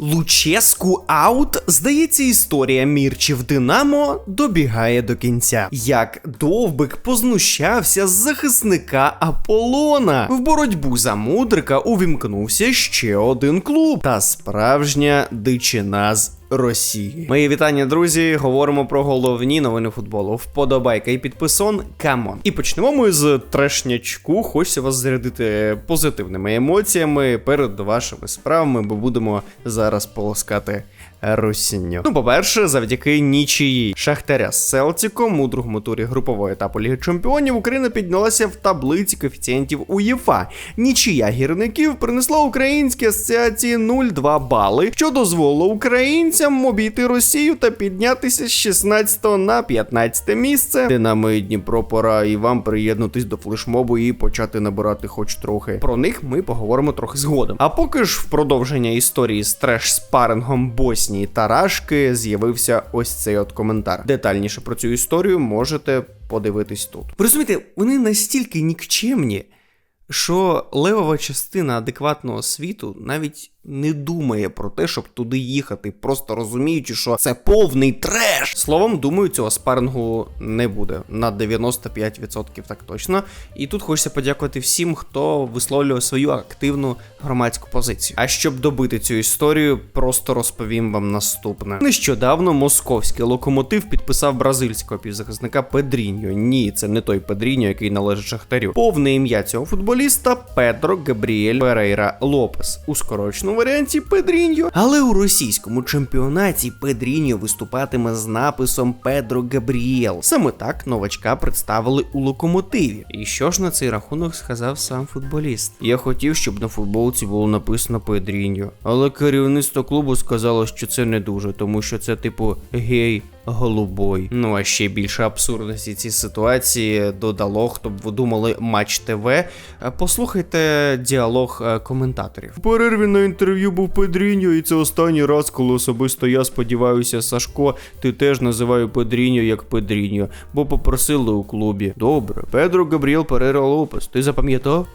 Луческу аут, здається, історія Мірчів Динамо добігає до кінця. Як довбик познущався з захисника Аполлона. В боротьбу за мудрика увімкнувся ще один клуб та справжня дичина з Росії. Мої вітання, друзі. Говоримо про головні новини футболу. Вподобайка і підписон. Камон. І почнемо ми з трешнячку. Хочеться вас зарядити позитивними емоціями перед вашими справами, бо будемо зараз полоскати русінню. Ну, по-перше, завдяки нічиї Шахтаря з Селтіком у другому турі групового етапу Ліги Чемпіонів Україна піднялася в таблиці коефіцієнтів УЄФА. Нічия гірників принесла українській асоціації 0,2 бали, що дозволило українцям обійти Росію та піднятися з 16 на 15 місце. Динамо і Дніпро пора і вам приєднутись до флешмобу і почати набирати хоч трохи. Про них ми поговоримо трохи згодом. А поки ж в продовження історії з треш-спарингом Боснії та Рашки з'явився ось цей от коментар. Детальніше про цю історію можете подивитись тут. Ви розумієте, вони настільки нікчемні, що левова частина адекватного світу навіть не думає про те, щоб туди їхати, просто розуміючи, що це повний треш. Словом, думаю, цього спарингу не буде на 95% так точно. І тут хочеться подякувати всім, хто висловлює свою активну громадську позицію. А щоб добити цю історію, просто розповім вам наступне. Нещодавно московський локомотив підписав бразильського півзахисника Педріньо. Ні, це не той Педріньо, який належить Шахтарю. Повне ім'я цього футболіста Педро Габріель Перейра Лопес. У скороченому варіанті Педріньо. Але у російському чемпіонаті Педріньо виступатиме з написом Педро Габріел. Саме так новачка представили у локомотиві. І що ж на цей рахунок сказав сам футболіст? Я хотів, щоб на футболці було написано Педріньо, але керівництво клубу сказало, що це не дуже, тому що це типу гей. Голубой. Ну а ще більше абсурдності ці ситуації додало, хто б ви думали матч ТВ. Е, Послухайте діалог е, коментаторів. В перерві на інтерв'ю був Педріньо, і це останній раз, коли особисто я сподіваюся, Сашко, ти теж називаю Педріньо як Педріньо, бо попросили у клубі. Добре, Педро Габріел Перера Лопес, ти запам'ятав?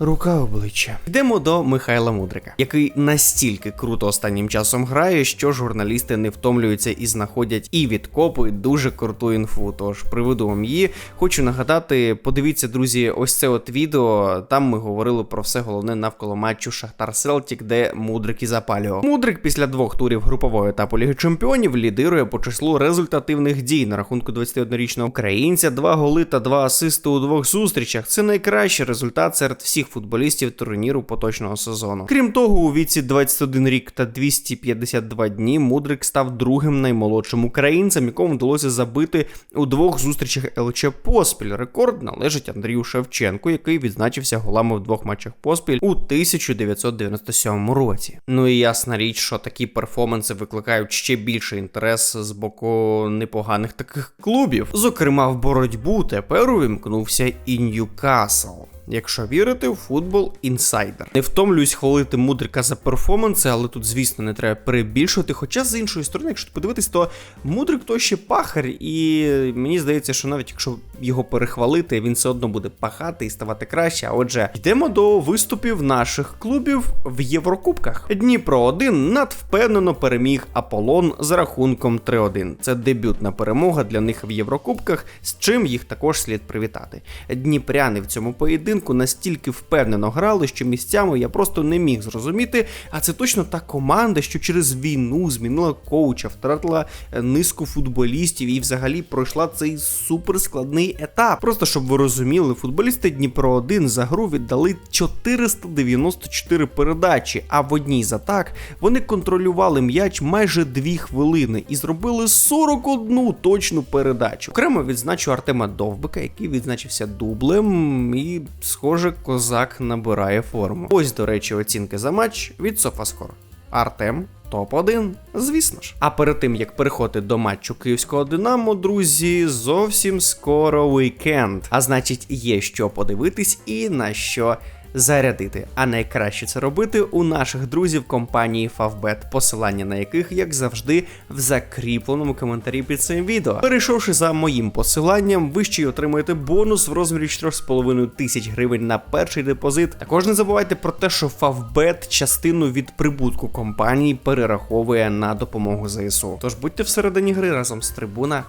Рука обличчя. Йдемо до Михайла Мудрика, який настільки круто останнім часом грає, що журналісти не втомлюються і знаходять і відкопують дуже круту інфу. Тож приведу вам її. Хочу нагадати, подивіться, друзі, ось це от відео. Там ми говорили про все головне навколо матчу Шахтар Селтік, де Мудрик і запалював. Мудрик після двох турів групового етапу Ліги Чемпіонів лідирує по числу результативних дій на рахунку 21-річного українця. Два голи та два асисти у двох зустрічах. Це найкращий результат серед всіх футболістів турніру поточного сезону. Крім того, у віці 21 рік та 252 дні Мудрик став другим наймолодшим українцем, якому вдалося забити у двох зустрічах ЛЧ поспіль. Рекорд належить Андрію Шевченку, який відзначився голами в двох матчах поспіль у 1997 році. Ну і ясна річ, що такі перформанси викликають ще більше інтерес з боку непоганих таких клубів. Зокрема, в боротьбу тепер увімкнувся і Ньюкасл. Якщо вірити в футбол інсайдер. Не втомлююсь хвалити мудрика за перформанси, але тут, звісно, не треба перебільшувати. Хоча з іншої сторони, якщо подивитись, то мудрик то ще пахар, і мені здається, що навіть якщо його перехвалити, він все одно буде пахати і ставати краще. А отже, йдемо до виступів наших клубів в Єврокубках. Дніпро 1 надвпевнено переміг Аполлон з рахунком 3-1. Це дебютна перемога для них в Єврокубках, з чим їх також слід привітати. Дніпряни в цьому поєдинку настільки впевнено грали, що місцями я просто не міг зрозуміти. А це точно та команда, що через війну змінила коуча, втратила е, низку футболістів і взагалі пройшла цей суперскладний етап. Просто щоб ви розуміли, футболісти Дніпро 1 за гру віддали 494 передачі, а в одній з атак вони контролювали м'яч майже 2 хвилини і зробили 41 точну передачу. Окремо відзначу Артема Довбика, який відзначився дублем, і, схоже, козак набирає форму. Ось, до речі, оцінки за матч від Софаскор. Артем топ-1, звісно ж. А перед тим як переходити до матчу київського Динамо, друзі, зовсім скоро вікенд. А значить, є що подивитись і на що зарядити. А найкраще це робити у наших друзів компанії Favbet, посилання на яких, як завжди, в закріпленому коментарі під цим відео. Перейшовши за моїм посиланням, ви ще й отримаєте бонус в розмірі 4,5 тисяч гривень на перший депозит. Також не забувайте про те, що Favbet частину від прибутку компанії перераховує на допомогу ЗСУ. Тож будьте всередині гри разом з трибуна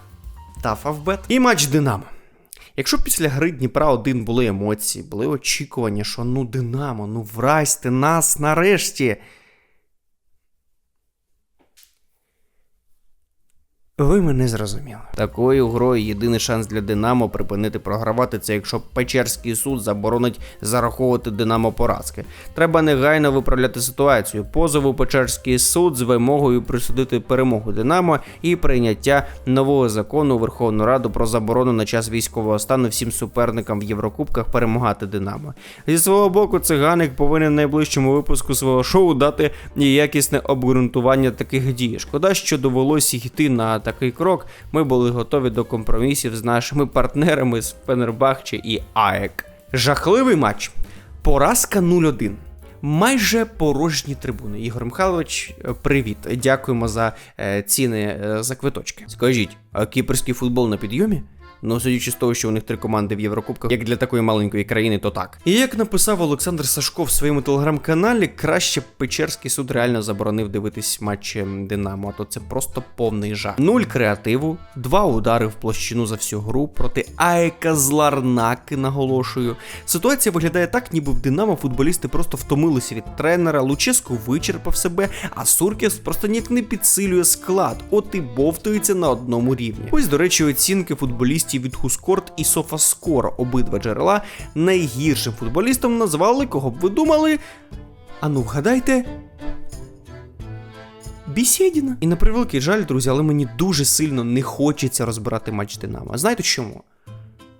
та Favbet. І матч Динамо. Якщо після гри Дніпра 1 були емоції, були очікування, що ну Динамо, ну вразьте нас нарешті. Ви мене зрозуміли. Такою грою єдиний шанс для Динамо припинити програвати це, якщо Печерський суд заборонить зараховувати Динамо поразки. Треба негайно виправляти ситуацію. Позов у Печерський суд з вимогою присудити перемогу Динамо і прийняття нового закону Верховну Раду про заборону на час військового стану всім суперникам в Єврокубках перемагати Динамо. Зі свого боку, циганик повинен в найближчому випуску свого шоу дати якісне обґрунтування таких дій. Шкода, що довелося йти на такий крок. Ми були готові до компромісів з нашими партнерами з Фенербахче і АЕК. Жахливий матч. Поразка 0-1. Майже порожні трибуни. Ігор Михайлович, е, привіт. Дякуємо за е, ціни е, за квиточки. Скажіть, а кіпрський футбол на підйомі? Ну, судячи з того, що у них три команди в Єврокубках, як для такої маленької країни, то так. І як написав Олександр Сашко в своєму телеграм-каналі, краще Печерський суд реально заборонив дивитись матчі Динамо, а то це просто повний жах. Нуль креативу, два удари в площину за всю гру проти Аека з Ларнаки, наголошую. Ситуація виглядає так, ніби в Динамо футболісти просто втомилися від тренера, Луческо вичерпав себе, а Суркіс просто ніяк не підсилює склад, от і бовтується на одному рівні. Ось, до речі, оцінки футболістів від Хускорт і Софаскор, обидва джерела, найгіршим футболістом назвали, кого б ви думали. А ну вгадайте. Бісєдіна. І на превеликий жаль, друзі, але мені дуже сильно не хочеться розбирати матч Динамо. Знаєте чому?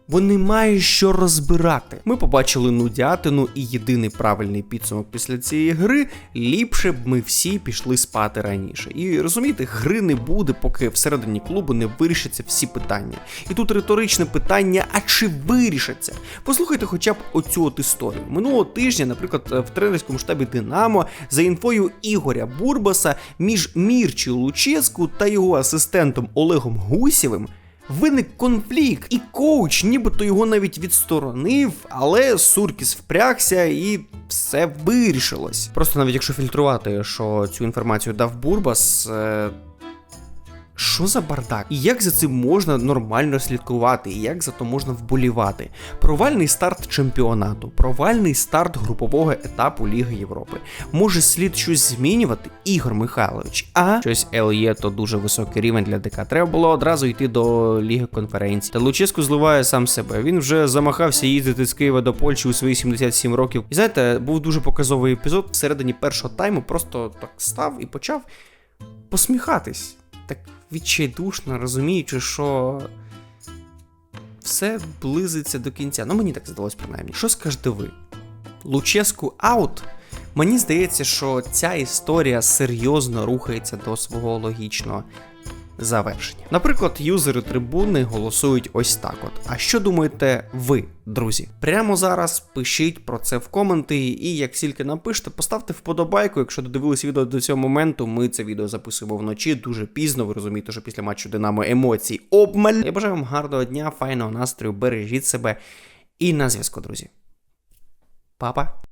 Бо немає що розбирати. Ми побачили нудятину, і єдиний правильний підсумок після цієї гри ліпше б ми всі пішли спати раніше. І розумієте, гри не буде, поки всередині клубу не вирішаться всі питання. І тут риторичне питання: а чи вирішаться? Послухайте, хоча б оцю от історію. Минулого тижня, наприклад, в тренерському штабі Динамо за інфою Ігоря Бурбаса між Мірчі Луческу та його асистентом Олегом Гусєвим виник конфлікт, і коуч нібито його навіть відсторонив, але Суркіс впрягся і все вирішилось. Просто навіть якщо фільтрувати, що цю інформацію дав Бурбас. Е... Що за бардак? І як за цим можна нормально слідкувати, і як за то можна вболівати? Провальний старт чемпіонату, провальний старт групового етапу Ліги Європи. Може слід щось змінювати, Ігор Михайлович? А щось ЛЄ то дуже високий рівень для ДК. Треба було одразу йти до Ліги конференцій. Та Луческу зливає сам себе. Він вже замахався їздити з Києва до Польщі у свої 77 років. І знаєте, був дуже показовий епізод всередині першого тайму, просто так став і почав посміхатись. Так відчайдушно, розуміючи, що все близиться до кінця. Ну, мені так здалось принаймні. Що скажете ви? Луческу аут? Мені здається, що ця історія серйозно рухається до свого логічного завершення. Наприклад, юзери трибуни голосують ось так: от. А що думаєте ви, друзі? Прямо зараз пишіть про це в коменти, і як тільки напишете, поставте вподобайку. Якщо додивились відео до цього моменту, ми це відео записуємо вночі дуже пізно. Ви розумієте, що після матчу Динамо емоцій обмаль. Я бажаю вам гарного дня, файного настрою, бережіть себе і на зв'язку, друзі. Папа.